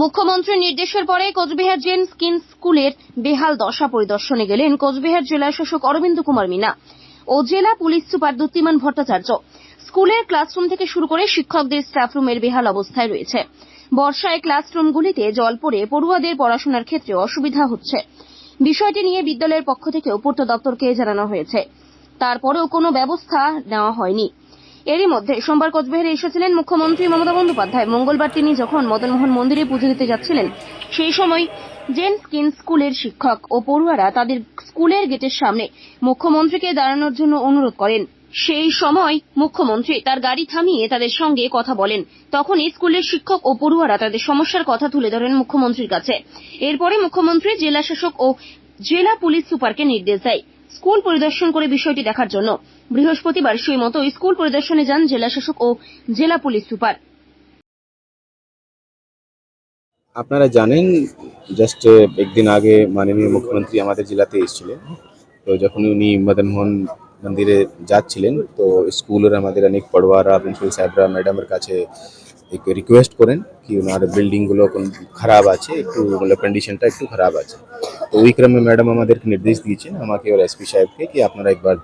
মুখ্যমন্ত্রীর নির্দেশের পরে কোচবিহার জেন স্কিন স্কুলের বেহাল দশা পরিদর্শনে গেলেন কোচবিহার জেলা শাসক অরবিন্দ কুমার মিনা ও জেলা পুলিশ সুপার দ্যুতিমান ভট্টাচার্য। স্কুলের ক্লাসরুম থেকে শুরু করে শিক্ষকদের স্টাফরুমের বেহাল অবস্থায় রয়েছে। বর্ষায় ক্লাসরুমগুলিতে জল পড়ে পড়ুয়াদের পড়াশোনার ক্ষেত্রে অসুবিধা হচ্ছে। বিষয়টি নিয়ে বিদ্যালয়ের পক্ষ থেকেও পূর্ত দপ্তরকে জানানো হয়েছে। তারপরেও কোনো ব্যবস্থা নেওয়া হয়নি। এরই মধ্যে সোমবার কোচবিহারে এসেছিলেন মুখ্যমন্ত্রী মমতা বন্দ্যোপাধ্যায়। মঙ্গলবার তিনি যখন মদনমোহন মন্দিরে পুজো দিতে যাচ্ছিলেন, সেই সময় জেন স্কিন স্কুলের শিক্ষক ও পড়ুয়ারা তাদের স্কুলের গেটের সামনে মুখ্যমন্ত্রীকে দাঁড়ানোর জন্য অনুরোধ করেন। সেই সময় মুখ্যমন্ত্রী তার গাড়ি থামিয়ে তাদের সঙ্গে কথা বলেন। তখনই স্কুলের শিক্ষক ও পড়ুয়ারা তাদের সমস্যার কথা তুলে ধরেন মুখ্যমন্ত্রীর কাছে। এরপরে মুখ্যমন্ত্রী জেলা শাসক ও জেলা পুলিশ সুপারকে নির্দেশ দেয়। স্কুল পরিদর্শন করে বিষয়টি দেখার জন্য। বৃহস্পতিবার সেই মতো স্কুল পরিদর্শনে যান জেলা শাসক ও জেলা পুলিশ সুপার। আপনারা জানেন জাস্ট একদিন আগে মাননীয় মুখ্যমন্ত্রী আমাদের জেলাতে এসেছিলেন। তো যখন উনি মদনমোহন মন্দিরে যাচ্ছিলেন, তো স্কুলের আমাদের অনেক পড়ুয়ারা, প্রিন্সিপাল সাহেবরা, ম্যাডামের কাছে একটু রিকোয়েস্ট করেন কি ওনার বিল্ডিংগুলো খারাপ আছে, একটু মানে কন্ডিশনটা একটু খারাপ আছে। তো ওই ক্রমে ম্যাডাম আমাদেরকে নির্দেশ দিয়েছেন, আমাকে ওর এসপি সাহেবকে কি আপনারা একবার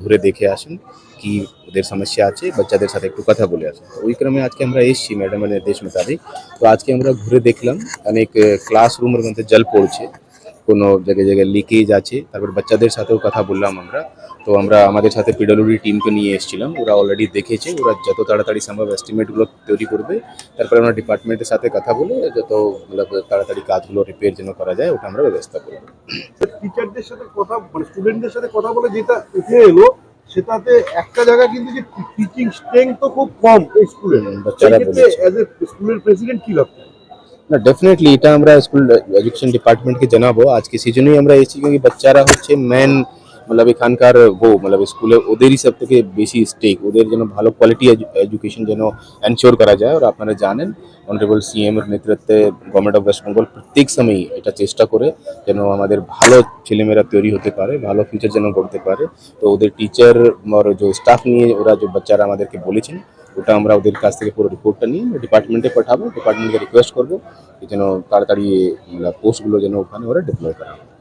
ঘুরে দেখে আসুন কি ওদের সমস্যা আছে বাচ্চাদের সাথে একটু কথা বলে আসুন। ওই ক্রমে আজকে আমরা এসেছি ম্যাডামের নির্দেশ মোতাবেক। তো আজকে আমরা ঘুরে দেখলাম, অনেক ক্লাসরুমের মধ্যে জল পড়ছে। কোনো জায়গায় জায়গায় লিকেজ আছে। তারপর বাচ্চাদের সাথেও কথা বললাম আমরা। তো আমরা আমাদের সাথে পিডব্লিউডি টিমকে নিয়ে এসেছিলাম। ওরা অলরেডি দেখেছে। ওরা যত তাড়াতাড়ি সম্ভব এস্টিমেটগুলো তৈরি করবে। তারপরে আমরা ডিপার্টমেন্টের সাথে কথা বলে যত মতলব তাড়াতাড়ি কাজগুলো রিপেয়ার যেন করা যায় ওটা আমরা ব্যবস্থা করব। টিচারদের সাথে কথা মানে স্টুডেন্টদের সাথে কথা বলে যেটা উঠে এলো সেটাতে একটা জায়গা কিন্তু যে টিচিং স্ট্রেংথ তো খুব কম এই স্কুলে বাচ্চারা বলেছে। অ্যাজ এ স্কুলের প্রেসিডেন্ট কি ভাবছেন? না ডেফিনেটলি এটা আমরা স্কুল এডুকেশন ডিপার্টমেন্টকে জানাব। আজকে সেই জন্যই আমরা এসেছি কিন্তু বাচ্চারা হচ্ছে মেন মতলব এখানকার বউ, মতলব স্কুলে ওদেরই সব থেকে বেশি স্টেক ওদের যেন ভালো কোয়ালিটি এডুকেশন যেন এনশিওর করা যায়। আর আপনারা জানেন অনারেবল সিএমের নেতৃত্বে গভর্নমেন্ট অফ ওয়েস্ট বেঙ্গল প্রত্যেক সময়ই এটা চেষ্টা করে যেন আমাদের ভালো ছেলেমেয়েরা তৈরি হতে পারে, ভালো ফিউচার যেন গড়তে পারে। তো ওদের টিচার যে স্টাফ নিয়ে ওরা যে বাচ্চারা আমাদেরকে বলেছেন ওটা আমরা ওদের কাছ থেকে পুরো রিপোর্টটা নিয়ে ডিপার্টমেন্টে পাঠাবো ডিপার্টমেন্টকে রিকোয়েস্ট করব যেন তাড়াতাড়ি পোস্টগুলো যেন ওখানে ওরা ডিপ্লয় করা হয়।